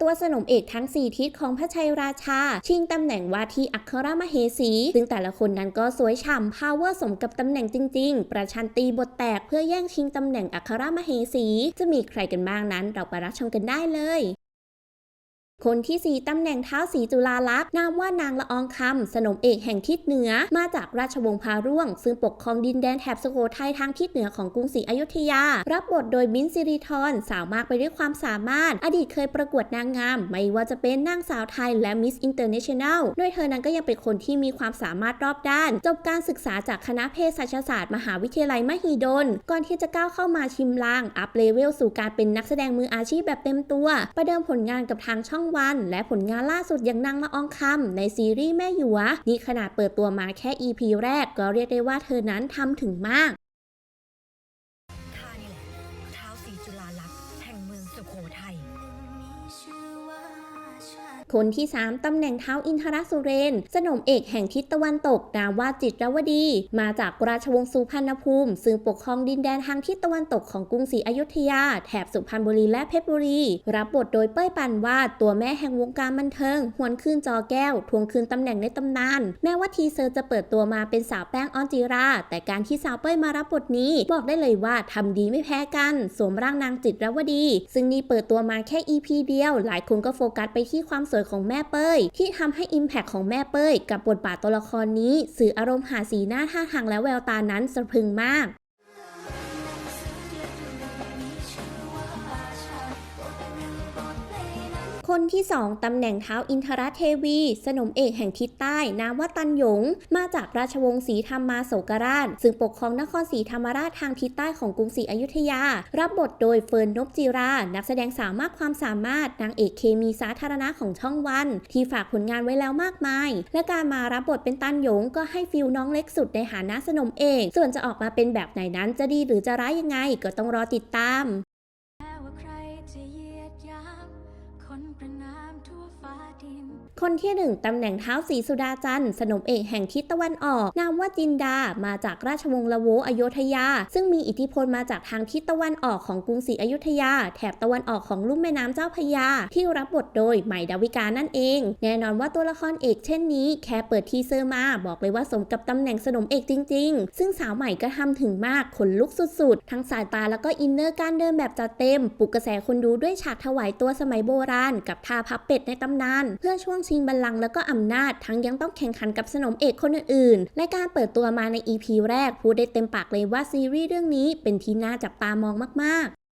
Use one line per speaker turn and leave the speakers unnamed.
ตัวสนมเอกทั้ง 4 ทิศของพระชัยราชา ชิงตำแหน่งว่าที่อัครมเหสี ซึ่งแต่ละคนนั้นก็สวยฉ่ำพาวเวอร์สมกับตำแหน่งจริง ๆ ประชันตีบทแตกเพื่อแย่งชิงตำแหน่งอัครมเหสี จะมีใครกันบ้างนั้นเราไปรับชมกันได้เลย คนที่ 4 ตำแหน่งเท้าสีจุฬาลักษณ์นามว่านางละอองคำ สนมเอกแห่งทิศเหนือ มาจากราชวงศ์พาร่วง ซึ่งปกครองดินแดนแถบสุโขทัยทางทิศเหนือของกรุงศรีอยุธยา รับบทโดยมิ้นท์สิริธรสาวมากไปด้วยความสามารถ อดีตเคยประกวดนางงาม ไม่ว่าจะเป็นนางสาวไทยและมิสอินเตอร์เนชั่นแนลโดยเธอนั้นก็ยังเป็นคนที่มีความสามารถรอบด้าน จบการศึกษาจากคณะเภสัชศาสตร์มหาวิทยาลัยมหิดล ก่อนที่จะก้าวเข้ามาชิมลางอัพเลเวลสู่การเป็นนักแสดงมืออาชีพแบบเต็มตัว ประเดิมผลงานกับทางช่องวัน และผลงานล่าสุดอย่างนางละอองคำในซีรีส์แม่หยัวนี่ขนาดเปิดตัวมาแค่ EP แรกก็เรียกได้ว่าเธอนั้นทำถึงมาก
ข้านี่แหละเท้าวสีจุฬาลักษณ์แห่งเมืองสุโขทัย
คนที่ 3 ตำแหน่งเท้าอินทรสุเรน สนมเอกแห่งทิศตะวันตกนามว่าจิตรวดี มาจากราชวงศ์สุพรรณภูมิ ซึ่งปกครองดินแดนทางทิศตะวันตกของกรุงศรีอยุธยา แถบสุพรรณบุรีและเพชรบุรี รับบทโดยเป้ยปันวาดตัวแม่แห่งวงการบันเทิง หวนคืนจอแก้ว ทวงคืนตำแหน่งในตำนาน แม้ว่าทีเซอร์จะเปิดตัวมาเป็นสาวแป้งออนจิรา แต่การที่สาวเป้ยมารับบทนี้ บอกได้เลยว่าทำดีไม่แพ้กัน สวมร่างนางจิตรวดี ซึ่งนี่เปิดตัวมาแค่ EP เดียว หลายคนก็โฟกัสไปที่ความสวยของแม่เป้ย ที่ทำให้ Impact ของแม่เป้ย กับบทบาทตัวละครนี้ สื่ออารมณ์หาสีหน้าท่าทางและแววตานั้นสะพรึงมาก คนที่ 2ตำแหน่งเท้าอินทรเทวี สนมเอกแห่งทิศใต้นามว่าตันหยง มาจากราชวงศ์ศรีธรรมมาโศกราช ซึ่งปกครองนครศรีธรรมราชทางทิศใต้ของกรุงศรีอยุธยา รับบทโดยเฟิร์นนบจิรา นักแสดงสาวมากความสามารถนางเอกเคมีสาธารณะของช่องวัน ที่ฝากผลงานไว้แล้วมากมาย และการมารับบทเป็นตันหยงก็ให้ฟิลน้องเล็กสุดในฐานะสนมเอกส่วนจะออกมาเป็นแบบไหนนั้นจะดีหรือจะร้ายยังไงก็ต้องรอติดตาม
คนที่
หนึ่งตำแหน่งเท้าสีสุดาจันทร์สนมเอกแห่งทิศตะวันออก นามว่าจินดา มาจากราชวงศ์ละโวอโยธยา ซึ่งมีอิทธิพลมาจากทางทิศตะวันออกของกรุงศรีอยุธยา แถบตะวันออกของลุ่มแม่น้ำเจ้าพยา ที่รับบทโดยใหม่ดาวิกานั่นเอง แน่นอนว่าตัวละครเอกเช่นนี้ แค่เปิดทีเซอร์มาบอกเลยว่าสมกับตำแหน่งสนมเอกจริง ๆ ซึ่งสาวใหม่ก็ทำถึงมากขนลุกสุดๆ ทั้งสายตาแล้วก็อินเนอร์การเดินแบบจัดเต็มปลุกกระแสคนดูด้วยฉากถวายตัวสมัยโบราณกับท่าพับเป็ดในตำนาน เพื่อช่วงชิงบัลลังก์แล้วก็อำนาจทั้งยังต้องแข่งขันกับสนมเอกคนอื่นๆและการเปิดตัวมาใน EP แรกพูดได้เต็มปากเลยว่าซีรีส์เรื่องนี้เป็นที่น่าจับตามองมากๆ